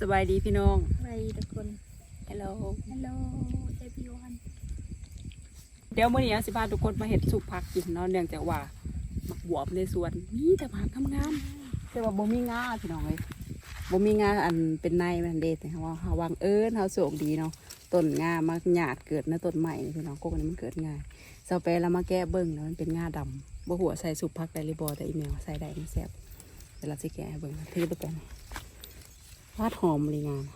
สบายดีพี่น้องไปทุกคน ฮัลโหล ฮัลโหล everyone เดี๋ยวมื้อนี้สิพาทุกคนมาเฮ็ดสุปผักกินเนาะเนื่องจากว่ามักบวบในสวนมีแต่ผักงามๆแต่ว่าบ่มีงาพี่น้องเอ้ยบ่มีงาอันเป็นในมันเด้แต่ว่าเฮาวางเอิ้นเฮาโชคดีเนาะต้นงามาหยาดเกิดในะต้นใหม่นี่พี่น้องกกอันนี้มันเกิดง่ายเซาไปแล้วมาแก้เบิ่งแล้วมันเป็นงาดำบ่ฮู้ว่าใส่สุปผักได้หรือบ่แต่อีแมวใส่ได้มันแซ่บเวลาสิแกะให้เบิ่งถือไปก่อน วาดหอมเลยงานะ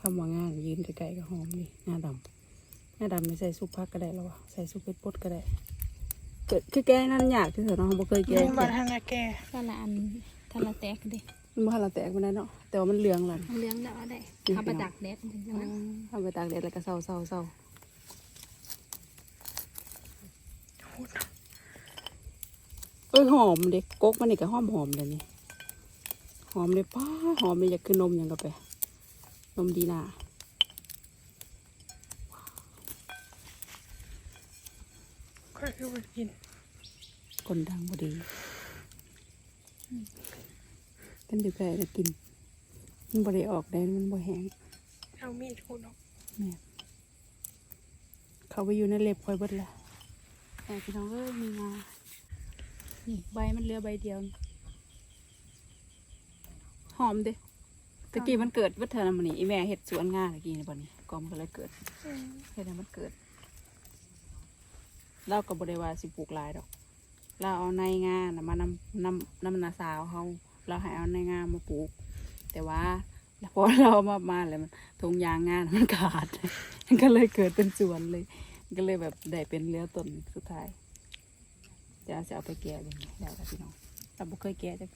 คำว่างายืนใกล้ๆก็หอมเลยงาดำหน้าดำไม่ใส่ซุปพักก็ได้แล้ววะใส่ซุปเป็ดปดก็ได้เกิดคือแกงนั่นยากที่สุดเนาะบ่เคยแกงบาทนาแกถ้าละอันถ้าละแตกดิมันบ่ทันละแตกมันได้เนาะแต่ว่ามันเหลืองแล้วมันเลี้ยงแล้วได้ทำประดักแดดจังๆนะทำไปตากแดดแล้วก็เศร้าเศร้าเศร้าเอ้ยหอมเด็กกกมันนี่ก็หอมหอมเลยนี่ห อมเลยป้าหอมเลยอยากคือนมหยังกับไปนมดีน่าค่อยคือไปกินคนดังพอดีกันอยู่ไกลแล้วกิน มันบ่ได้ออกแดดมันบ่แห้งเอามีดขูดออกแม่เขาไปอยู่ในเล็บคอยเบิดละแต่พี่น้องเอ้ยมีงานี่ใบมันเหลือใบเดียวนี่ หอมเด้ตะกี้มันเกิดวัฒนธรรมนี่อีแม่เห็ดสวนงาตะกี้ในี่บ่นี้ก็มันก็เลยเกิดเห็ดให้มันเกิดเราก็บ่ได้ว่าสิปลูกหลายดอกเราเอาในงานมานำนำนำนาสาวเขาเราให้เอาในงามาปลูก แต่ว่าพอเรามามาแล้วมันทงยางงานมันขาดมันก็เลยเกิดเป็นสวนเลย ก็เลยแบบได้เป็นเลี้ยวต้นสุดท้ายเดี๋ยวจะเอาไปแก่เองแล้วพี่น้องเราบ่เคยแก่จะ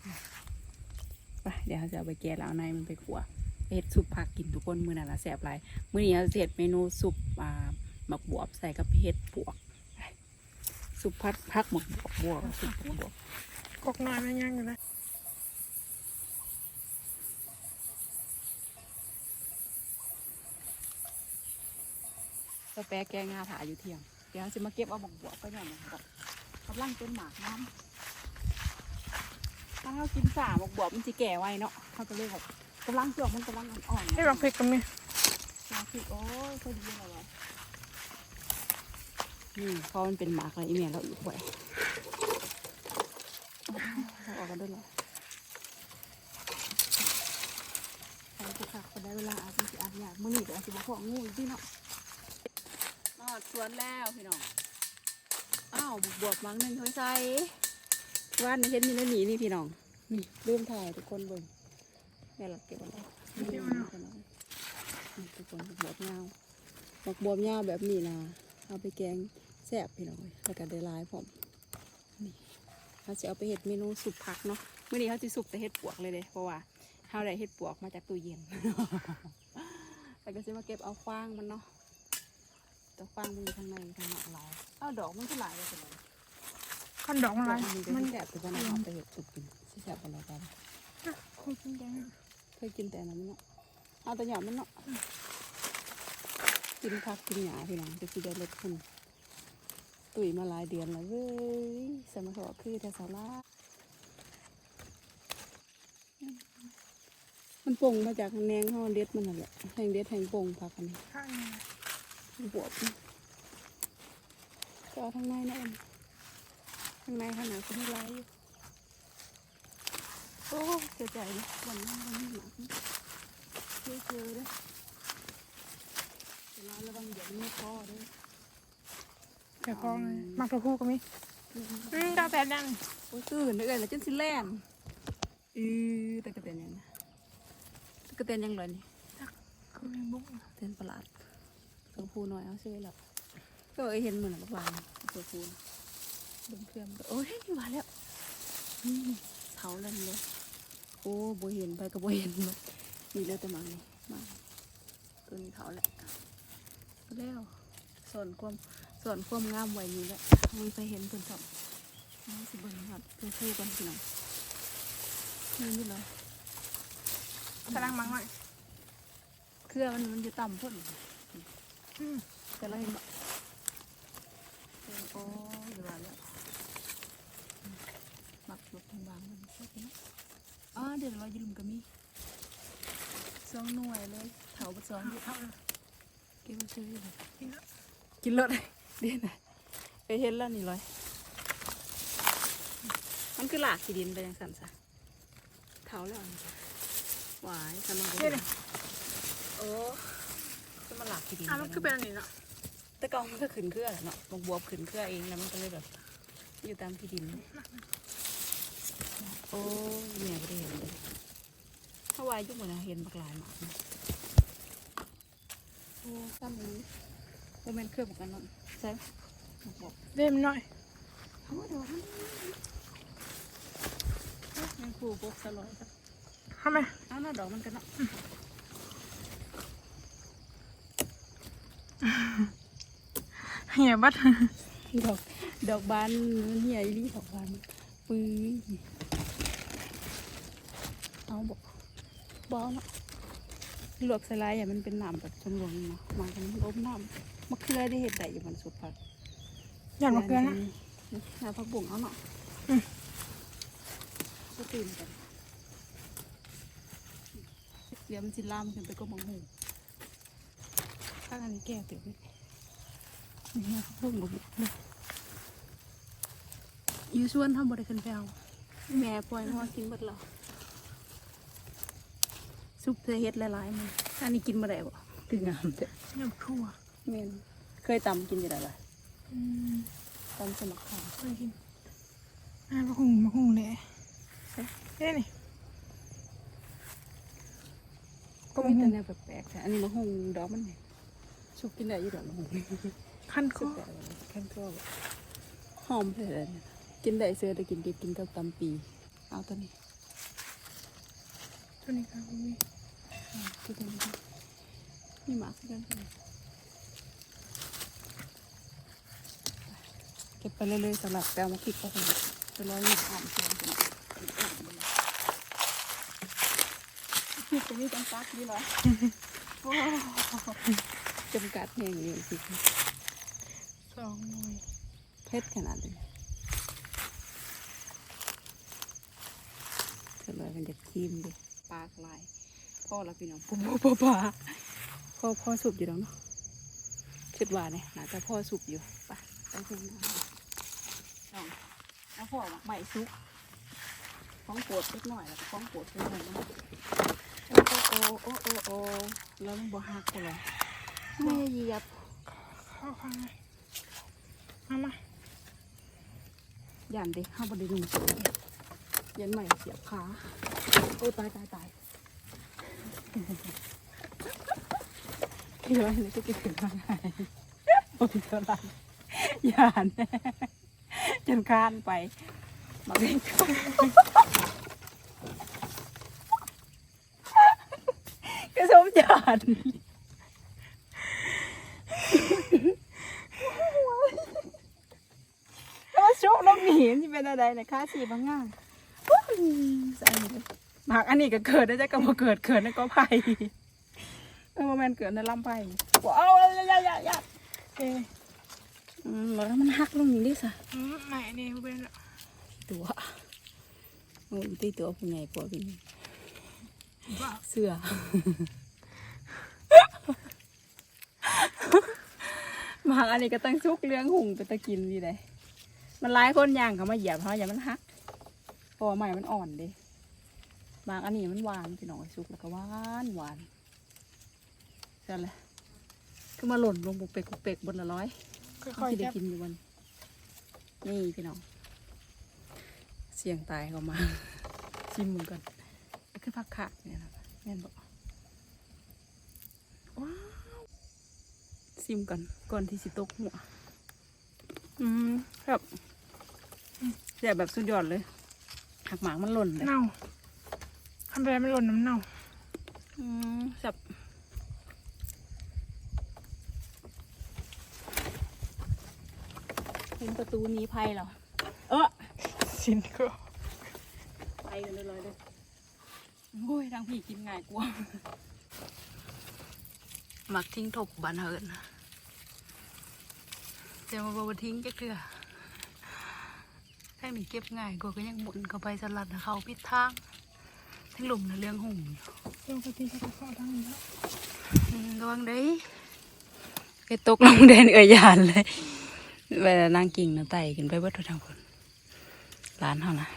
ไปเดี๋ยวเราจะเอาไปแก่แล้วเอาในมันไปขัวไปเฮ็ดซุปผักกินทุกคนมื้อนั้นละแซ่บหลายมื้อนี้เราจะเฮ็ดเมนูซุปอ่าหมักบวบใส่กับเห็ดปวกไปซุปผักผักหมักบวบบวบซุปหมักบวบกกน้อยไม่ย่างอยู่นะสแปะแกงงาถาอยู่เที่ยง เดี๋ยวเราจะมาเก็บเอาหมักบวบก็อย่างนี้ครับกำลังเป็นหมากน้ำ ถ้าเรากินสาหมักบวบมันจะแก่ไวเนาะเขาก็เลยแบบกำลังเปลือกมันกำลังอ่อนๆให้บักเพกกับมีลองคิดโอ้ยพอดีเลยวะนี่พอมันเป็นหมากเลยอีเมียเราอีกไว้เราออกกันด้วยเหรอใส่กุขักไปได้เวลาอาจจะอาบอยากมื่อนี้เดี๋ยวอาจจะมาของงูอีกที่เนาะนอดสวนแล้วพี่น้อง อ้าวบวบมังหนึ่งเขาใส่ ว่านเห็นมีแล้วหนีนี่พี่น้อง นี่ลืมถ่ายทุกคนเบิ่งแม่หลักเก็บไว้แล้ทุกคนบวบยาบักบวบยาแบบนี้นะเอาไปแกงแซ่บพี่น้องแล้วก็ได้ลายผมนี่เขาจะเอาไปเห็ดเมนูสุปผักเนาะมื่อนี้เขาจะสุปแต่เห็ดปวกเลยเด้เพราะว่าเขาได้เห็ดปวกมาจากตู้เย็นแล้วก็จะมาเก็บเอาฟางมันเนาะแต่ฟางมันอยู่ข้างในข้างนอกหลายเอาดอกมันก็หลายเลยสิ ขันดอกมันไรมันแสบแต่ว่าน้ำเอาไปเห็ดสุกกินสิแสบอะไรกันคงกินแดงเคยกินแต่นั้นเนาะเอาแต่หยอดมันเนาะกินผักกินหยาพี่น้องจะสิได้ลดขึ้นตุ๋ยมาหลายเดือนแล้วเว้ยสมัยเขาคือแต่สาระมันป่งมาจากแนงห่องเด็ดมันนั่นแหละแห่งเด็ดแห่งป่งผักอันนี้ข้างนี้นะบวบก็ทั้งในนะ เอ็มทั้งในข้างหน้าก็มีลายอยู่โอ้เสียใจเลยวันนั้นวันนี้หมาเจอเจอเลยเวลาระวังเดี๋ยวมันไม่พอเลยแต่พอไงมักตัวผู้ก็มีอืมดาวแต่ดังโอ้ยตื่นเลยแล้วจนสิแล่นอือตะกะเตนยังนะตะกะเตนยังเลยนี่คือเป็นบุ้งเตนประหลาดตัวผู้หน่อยเอาซื้อหลับก็เอ้ยเห็นเหมือนบักลานตัวผู้น่ะเบิ่งเครื่องโอ้ยมาแล้วนี่เผาแล้วเลยโอ้บ่เห็นไปก็บ่เห็นเลยนี่เลือดแต่หมังนี่มาตัวนี้เผาแหละแล้วส่วนความส่วนความงามไว้นี่แหละมันไปเห็นเพิ่นสองนี่สิเบิ่งครับตัวผู้กันพี่น้องนี่นี่เลยกำลังมังหน่อยเครือมันมันจะต่ำพุ่นอืมแต่เราเห็นบ่เออโอ้ยว่าแล้ว หมักหลบทางบางมันใช่ไหมอ๋อเดี๋ยวเรายืมก็มีสองหน่วยเลยเถาบ่สองเท่าเลยกินซื้อเลยกินแล้วกินรถเดี๋ยวนะไปเห็นแล้วนี่ร้อยมันคือหลากขี้ดินไปยังสันซะเถาแล้วอันนี้หวายสำหรับเฮ้ยเลยโอ้ก็มาหลากขี้ดินอะมันคือเป็นอันนี้เนาะแต่กองมันก็ขึ้นเครือแหละเนาะบวบวบขึ้นเครือเองแล้วมันก็เลยแบบอยู่ตามที่ดิน โอ้ยแม่ไม่ได้เห็นเลยถ้าวายยุคเหมือนเห็นบักหลายหมากนะโอ้ซ้ำนี้โมเมนต์เครื่องเหมือนกันเนาะใช่บอกเล่มหน่อยเขาว่าเดี๋ยวมันแมงคูปกสลอยครับทำไมเอาหน้าดอกมันกันเนาะเหี่ยบัดดอกดอกบานมันเหี่ยอีหลีดอกบานปื้ยเอาบอก บเอาเนาะลวกสไลด์อะมันเป็นน้ำแบบจำลวงเนาะมากันล้มน้ำมะเขือได้เห็ดได้อยู่มันสุดพัดอยากมาเกลือนะน้ำผักบุ้งเอาเนาะอืมก็ตื่นกันเดี๋ยวมันจิลามขึ้นไปก็มังหูข้างอันนี้แก้วเดี๋ยวนี้นี่ผักบุ้งบุ้งเลยอยู่ส่วนทำบริการแปลแม่ปล่อยมากินหมดแล้ว ซุปเธอเฮ็ดหลายๆมันอันนี้กินมาได้บ่คืองามเด้ออยากทั่วแม่นเคยตำกินอยู่แล้วล่ะอืมตำสมัครข้าวเคยกินอะมะฮุงมะฮุงเลยเฮ้ยนี่ก็มีแต่แนวแปลกๆแต่อันนี้มะฮงดอกมันเนี่ยชุบกินได้อยู่ดอกมะฮงขั้นคสุอดแต่ขั้นก็แบบหอมเลยเนี่ยกินได้เสือแต่กินดิบกินกับตำปี เอาตัวนี้ ตัวนี้ครับมีเอาตัวนี้มีหมาสกันเก็บไปเรื่อยๆสำหรับแปลมาคิดก็คงจะร้อยยี่สิบสามเซนคิดจะมีจำกัดนี่เหรอโอ้จำกัดอย่างเดียวสิสองหน่วยเพชรขนาดนี้เสร็จเลยมันจะทิมดิ ปลากลายพ่อเราพี่น้องปุ๊บปุ๊บปุ๊บปลาพ่อพ่อสุบอยู่แล้วเนาะคิดว่าเนี่ยน่าจะพ่อสุบอยู่ไปไปเพิ่มน้ำน้องเอาพ่อมาใหม่ซุกของโปรดเล็กหน่อยแล้วก็ของโปรดเล็กหน่อยนะโอ้โอ้โอ้โอ้โอ้แล้วมันบ่หักเลยไม่เหยียบเข้าฟังเลยมามายันดิห้าบไดีนุ่งสูง เย็นใหม่เสียบขาโอ้ตายตายตายกี่ไรเลยก็กินถึงมาไงโอ้ยเท่าไหรยานแน่จนคานไปมาเล่นก็สมจานแล้วชุบลงหินที่เป็นอะไรเนี่ยค่าสีบางง่าย ใส่เลยหมากอันนี้ก็เกิดได้จะก็มาเกิดเกิดในก็ไผ่เออโมเมนเกิดในลำไผ่ว้าวอย่าอย่าอย่าเอ้ยอืมแล้วมันหักลงอย่างนี้สิอืมไหนนี่เป็นตัวโอ้ยตีตัวผู้ใหญ่ปวดเป็นบ้าเสื้อหมากอันนี้ก็ตั้งซุกเลี้ยงหุงไปตะกินดีเลยมันหลายคนย่างเขามาเหยียบเขาอย่ามันหักเพอใหม่มันอ่อนเดิหมากอันนี้มันหวานพี่น้องซุกแล้วก็หวานหวานใช่เลยคือมาหล่นลงปุกเปกปุกเปกบนละร้อยค่เขาอยจะๆได้แก็บกินอยู่วันนี่พี่น้อง เสียงตายเขามา ชิมมึงก่อนคือผักขาดเนี่ยนะแม่นบอกว้าวซิมก่อนก่อนที่สิตกหัวอืมครับแซ่บแบบสุดยอดเลย หักหมากมันหล่นเลยเน่าทำไปไม่หล่นน้ำเน่าอืมแซ่บเห็นประตูหนี้ภัยเหรอ เออสินก็ไปกันเลยเลยเลยโอ้ยทางพี่กินง่ายกว่าหมักทิ้งถกบานเฮินจะมาบอกว่าทิ้งจะเกลือ ให้มันเก็บง่ายกว่าก็ยังหมุนเข้าไปสลัดเขาพิดทางแททั้งหลุมนะเรื่องหุ่มเรื่องปกติจะเข้าทางนี้แล้วอืมระวังเด้ยไอ้ตกลงแดนเอือยยานเลยเวลานางกิ่งนะไต่ขึ้นไปเบิดทุกทางคนร้านเขานะ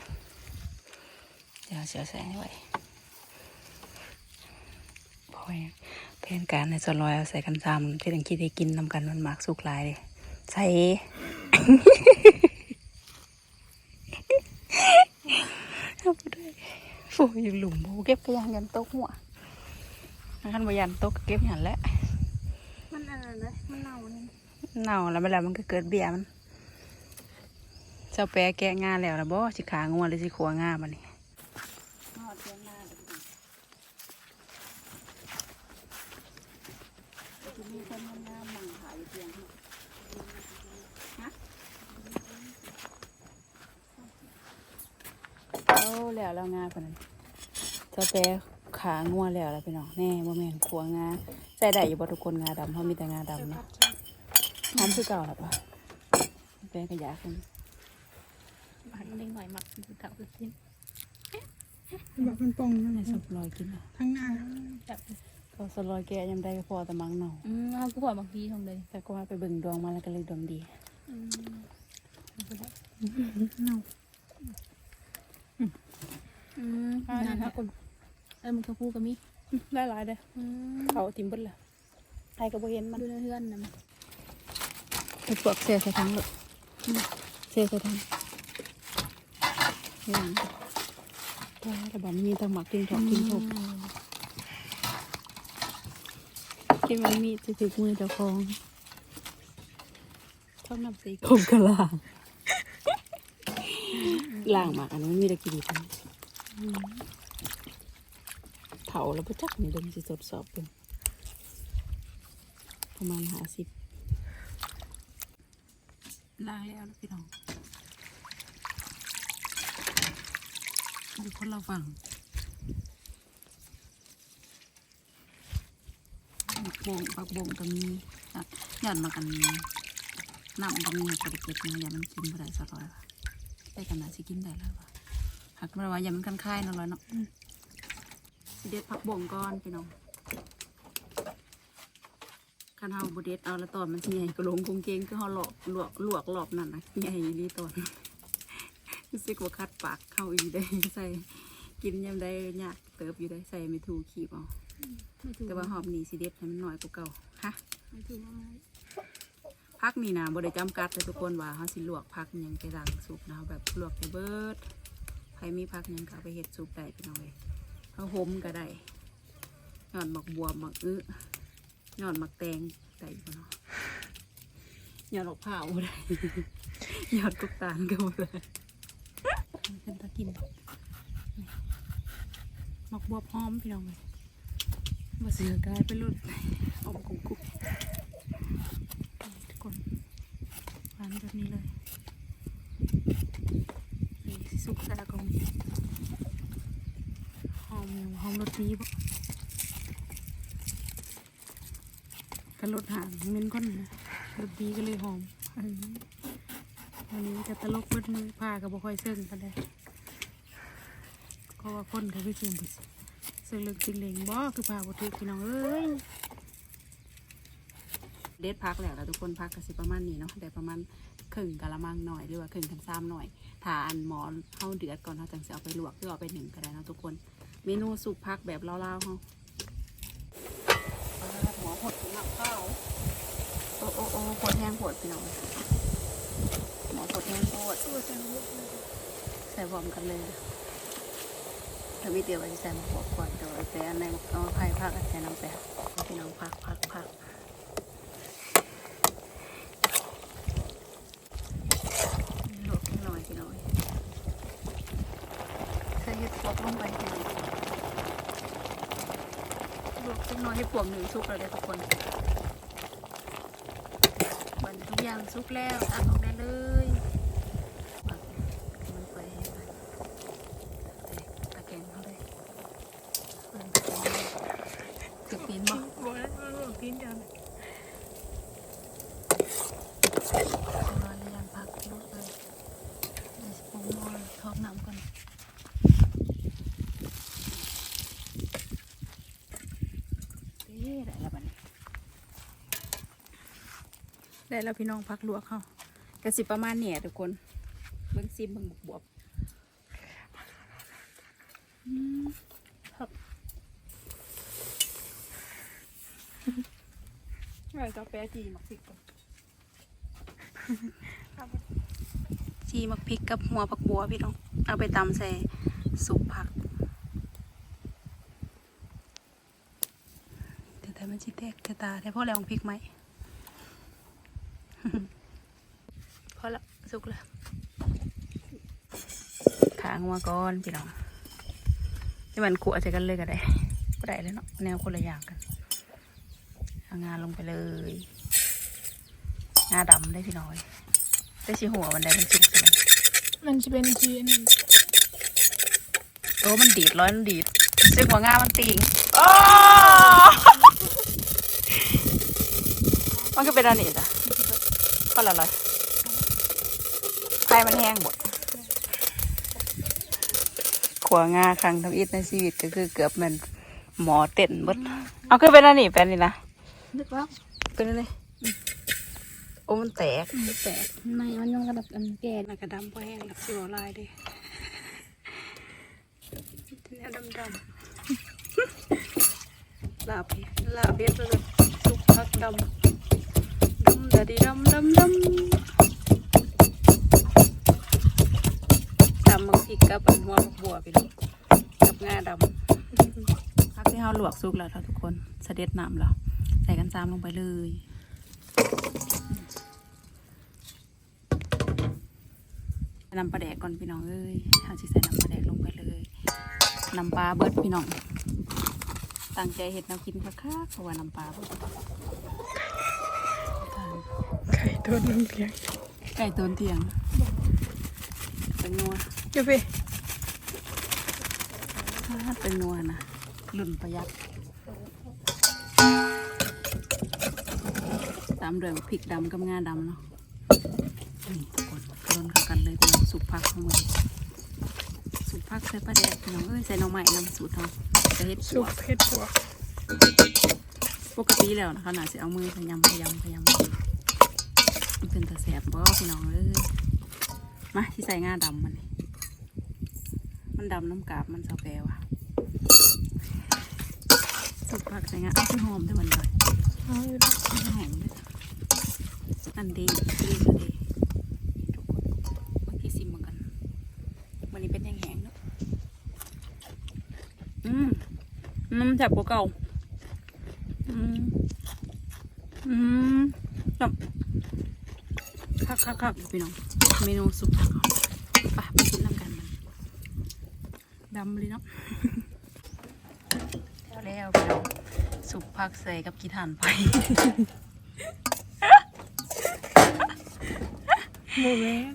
เดี๋ยวเสียวแสงให้ไว้พอยแผนการในสลอยเอาใส่กันซ้ำที่ตังคิดให้กินนำกันมันมากสุกหลายเลยใส่ เอาไปด้วย โอ้ยอยู่หลุมโอ้เก็บกระยางยันตกหัวขันบยันตกก็เก็บหันแหล้วมันอะไรนะมันเน่าเนี่ยเน่าแล้วเวลามันก็เกิดเบี้ยมันเจ้าแปรแกะงาแล้วนะบ่สิขางัวหรือสิขัวงาบันนี้มีคนงามๆมั่งขายอยู่เพียง เอาแล้วแล้วงาคนนั้นเจ้าแปรขางัวแล้วแล้วพี่น้องแน่บ่แม่นขัวงาใส่ได้อยู่บ่ทุกคนงาดำเพราะมีแต่งาดำเนาะหอมคือเก่าหรอปะเป็นขยะคุณบ้านเล็กหน่อยหมักคือเก่าคือกินแบบมันป่องนั่นแหในละสับลอยกินอะทั้งหน้าจับเขาสลอยแกะยำได้ก็พอแต่มังเนาอืมเอากูบอกบางทีทำเลย แต่ก็ว่าไปเบิ่งดวงมาแล้วก็เลยดวงดีอืมเน่า อืมนานครับคนเออมันเขาพูดกับมิได้หลายเด้ออืมเขาทิมเบิ้ลละใครก็บ่เห็นมันดูเพื่อนๆนะมันไปปลวกเสียใส่ทั้งเลยเสียใส่ทั้งหลังถ้าแต่แบบมีแตะหมักกินถอกกินทบกินมันมีจะถึกมือเจ้าของชอบนำสีกลมกระล่างล่างหมากอันนั้นมันมีตะกี้ดีทั้ง เผาแล้วก็จักนี่เดิมสิสดสอบเพิ่งประมาณห้าสิบล้างแล้วนะพี่น้องอยู่คนเราฝั่งบักบงบักบงก็มีหย่อนมากันน้ำก็มีกระดิกเก็บมาอย่ามันกินบ่ได้สักร้อยว่ะได้กันนะสิกินได้แล้วว่ะ หักมาว่าอย่ามันคันคายเนาะร้อยเนาะสิเด็ดผักบ่งก่อนพี่น้องคันเฮาบ่เด็ดเอาแล้วตอนมันสิใหญ่กระโหลงกงเกงคือเฮาหลอกลวกลวกรอบนั่นนะใหญ่ดีตอนรู้สึกว่าคัดปากเข้าอีได้ใส่กินยามได้ยากเติบอยู่ได้ใส่ไม่ถูกขีบเอาไม่ถูกแต่ว่าหอบนี้สิเด็ดให้มันน้อยกว่าเก่าฮะไม่ถูกว่าไงพักนี่นะบ่ได้จำกัดเลยทุกคนว่าเฮาสิลวกพักหยังไปล้างสุกนะแบบลวกไปเบิดใค รมีพักยังก็ไปเฮ็ดสุกได้พี่น้องเอ้ยเอาหมก็ได้ยอดหมักบัวหมักอื้อยอดหมักแตงได้อยู่เนาะยอดหมักเผาได้ยอดกุกตาลก็ได้เป็นตะกินหมักบัวพร้อมพี่น้องเลยมาเสือกลายเป็นรุ่นออกกุกกุกทุกคนหวานแบบนี้เลย สุกใส่กองหอมหอมรสดีบ่กันรสหางเม้นก้อนนะรสดีก็เลยหอมออวันนี้จะตลกเบิดมือผ้าก็บ่ค่อยเซิ่งกันได้ก็ว่าคนเขาไปเสื่อมไปเสื่อมเลึกจริงเลงบ่คือผ้าบ่ถือพี่น้องเอ้ยเด็ดพักแล้วแล้วทุกคนพักก็สิประมาณนี้เนาะได้ประมาณ ครึ่งกะละมังหน่อยหรือว่าครึ่งกันซ้ำหน่อยถ้าอันหมอนเฮาเดือดก่อนเฮาจังสิเอาไปลวกหรือเอาไปหนึ่งก็ได้เนาะทุกคน เมนูสุกพักแบบเล่าวๆเฮาหมอหดหนักข้าวโอ้โอ้โอ้ปวดแห้งปวดพี่น้องหมอปวดแห้งปวดใส่บอมกันเลยถ้าวิเดียวไว้ใส่หมะกอกก่อนแต่ว่าแต่อันไหนเอาไผ่พักใส่น้ำแปะพี่น้องพักพักพัก ลวกนิดหน่อยพี่น้อยใส่ เห็ดปวกลงไปพี่น้อยลวกนิดหน่อยให้ปวกหนึ่งซุกเลยทุกคนบันทุกอย่างซุกแล้วตักออกได้เลย ได้แล้วบัดนี้ได้แล้วพี่น้องพักลวกเข้ากระสิประมาณเนี่ยทุกคนเบิ้งซิมเบิ้งบวบบวบครับเราจะไปจีมักพริกกันจีมักพริกกับหัวผักบัวพี่น้อง เอาไปตำใส่สุกผัก แต่แต่มันจิแตกแต่ตาแต่พอแล้วของพริกไหมพอละสุกแล้วขางมาก่อนพี่น้องที่มันขวใส่กันเลยก็ได้ก็ได้แล้วเนาะแนวคนละอย่างกันเอางานลงไปเลยงาดำได้พี่น้อยได้ชีหัวมันได้มันสุกใช่ไหมมันจะเป็นทีอันนี้โอ้มันดีดร้อยมันดีดซึ่งหัวงามันติง มันก็เป็นอันนี้จ้ะก็ละลอยไฟมันแห้งหมดขวางาครั้งทำอิฐในชีวิตก็คือเกือบแมันหมอเต้นเบดเอาขึ้นเป็นอันนี้เป็นนี่นะนึกว่าเป็นอันนี้โอ้มันแตกมันแตกในมันยังกระดับอันแก่หนักกระดำพอแห้งหลับสิวลายเดิเนี่ยดำดำลาบเพลาบเพชรเลยสุกพักดำ ดำดาดีดำดำดำดำบางทีกับอันหัวบักบัวไปเลยกับงาดำพักที่เราลวกสุกแล้วทุกคนเสด็จน้ำแล้วใส่กันซ้ำลงไปเลยน้ำปลาแดกก่อนพี่น้องเอ้ยเอาสิใส่น้ำปลาแดกลงไปเลย น้ำปลาเบิดพี่น้อง ตั้งใจเห็ดน้ำกินคักๆเพราะว่าน้ำปลาเบิด ตัวนึงเพียงไก่ต้นเทียงเป็นนัวเดี๋ยวไปถ้าเป็นนัวนะรุ่นประหยัดตามด้วยพริกดำกับงาดำเนาะนี่ทุกคนร่นเข้ากันเลยพี่น้องสุกพักทั้งหมดสุกพักใส่ปลาแดกพี่น้องเอ้ยใส่หน่อไม้นำสูตรเราจะเฮ็ดสุสักวเผ็ดหัวปกติแล้วนะคะน่าจะเอามือพยายามพยายามพยายามมัน เป็นตะแสบบ่พี่น้องเอ้ยมาที่ใส่งาดำมันนี่มันดำน้ำกาบมันสะแปรว่ะสุกผักใส่งาเอาที่หอมด้วยมันหน่อยเอาอยู่แล้หอมด้วยอันดีดีดีทุกคนบางทีซิมเหมือนกันวันนี้เป็นแห้งๆเนาะอืมมันแสบกว่าเก่าอืมอืมจับ คักคักคักพี่น้องเมนูสุกผักไปไปกินน้ำกันมันดำเลยเนาะแล้วแล้วพี่น้องสุกผักใส่กับกีทานไปโมเมน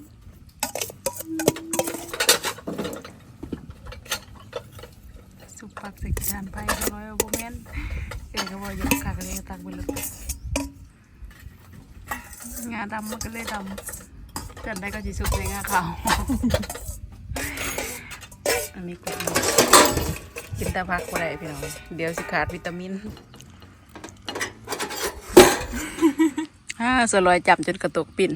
สุกผักใส่กีทานไปร้อยโบแมนเอ๋ก็บอกอยากคักเลยก็ตักไปเลย งาดำมันก็เลยดำจัดได้ก็จีสุกในงาขาวอันนี้ก็กินแต่ผักก็ได้พี่น้องเดี๋ยวสิขาดวิตามินฮ่าสลอยจับจนกระตุกปิ่น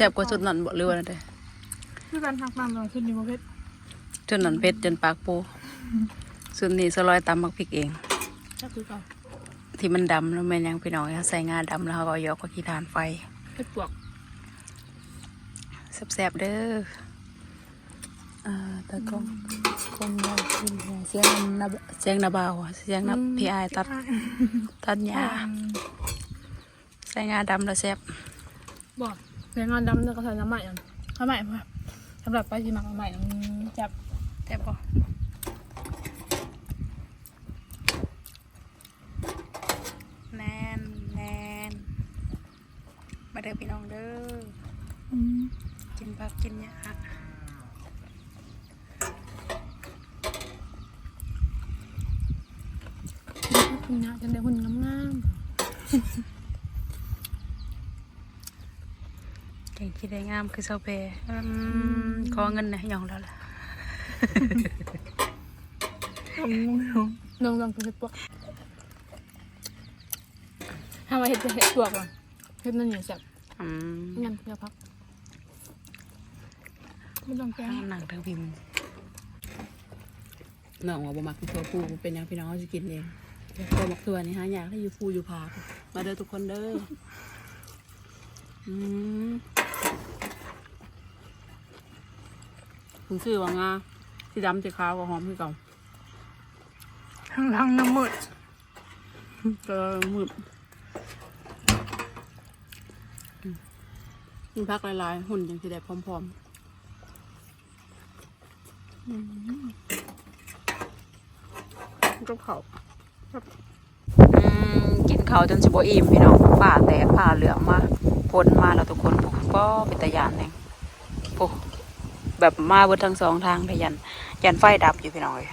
แซ่บกว่าสุดนั่นบอกเลยว่าได้คือการหักน้ำเราขึ้นอยู่ประเภทจนนั่นเพชรจนปากโปส่วนนี้สลอยตำมักพริกเองจับคือเก่าที่มันดำแล้วแม่นยังพี่น้องเขาใส่งาดำแล้วเขาก็เอายอกกับขี้ทานไฟเผ็ดปวกแซ่บๆเด้ออ่าตะกล้องกล้องได้ยินเสียงนาเสียงนาบาวอะเสียงนาพี่อายตัดตัดหญ้าใส่งาดำแล้วแซ่บบอก ใส่งานดำแล้วก็ใส่น้ำใหม่อะน้ำใหม่ค่ะสำหรับไปที่หมักน้ำใหม่อืมจับแซ่บปะแน่นแน่นมาเด้อพี่น้องเด้ออืมกินผักกินหญ้าคุณนะจะได้หุ่นงามแกง คิดได้งามคือเซาเพอืมขอเงินนะยองแล้วล่ะน้องลองกินเห็ดปวกถ้ามาเห็ดจะเห็ดปวกอะเห็ดนั่นอย่างแซ่บอืมงั้นเดี๋ยวพักไม่ต้องแกงหนังทั้งพิมพ์น้องว่าบ่มักกินถั่วพูเป็นหยังพี่น้องเขาสิกินเองตัวมักถั่วนี่หาอยากให้อยู่ภูอยู่ผามาเด้อทุกคนเด้ออืม คุณชื่อว่างาสีดำสีขาวกับหอมคือเก่าทั้งลังน้ำมืดก็มืดกินพักหลายๆหุ่นยังสิได้พร้อมๆอืมก็เผาอืมกินข้าวจนสิบ่อิ่มพี่น้องผ่าแตกผ่าเหลืองมาพ้นมาแล้วทุกคนปุ๊บก็เป็นตะยานแหงปุ๊บ แบบมาบิดทั้งสองทางเลยยัน ยันไฟดับอยู่พี่น้องเลย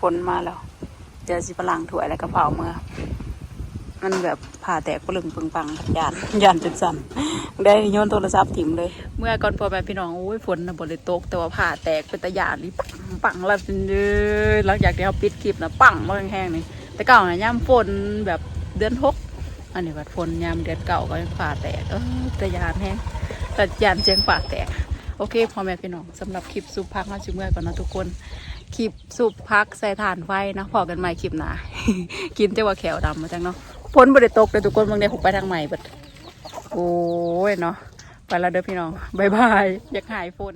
ฝนมาแล้วเดี๋ยวสิพลังถ้วยแล้วก็เผาเมื่อ มันแบบผ่าแตกปลึงปึงปังยานยานจนสั่นได้โยนโทรศัพท์ถิ่มเลย เมื่อก่อนพอไปพี่น้องโอ้ยฝนนะบริตก แต่ว่าผ่าแตกเป็นตะยานนี่ปังปังแล้วเลยหลังจากที่เขาปิดคลิปนะปังมาแห้งๆนี่แต่เก่านะย่ำฝนแบบเดือนหก อันนี้ว่าฝนยามเดือนเก่าก็ยังผ่าแตกเออตะยานแห้งแต่ยานเจียงผ่าแตก โอเคพ่อแม่พี่น้องสำหรับคลิปสูบพักมาชิมเมื่อก่อนนะทุกคนคลิปสูบพักใส่ถ่านไฟนะพอกันใหม่คลิปหนากินเจ้าว่าแขวดำมาจังเนาะฝนบริตกเลยทุกคนบางเดียผมไปทางใหม่บิดโอ้ยเนาะไปแล้วเด้อพี่น้องบายบายอยากหายฝน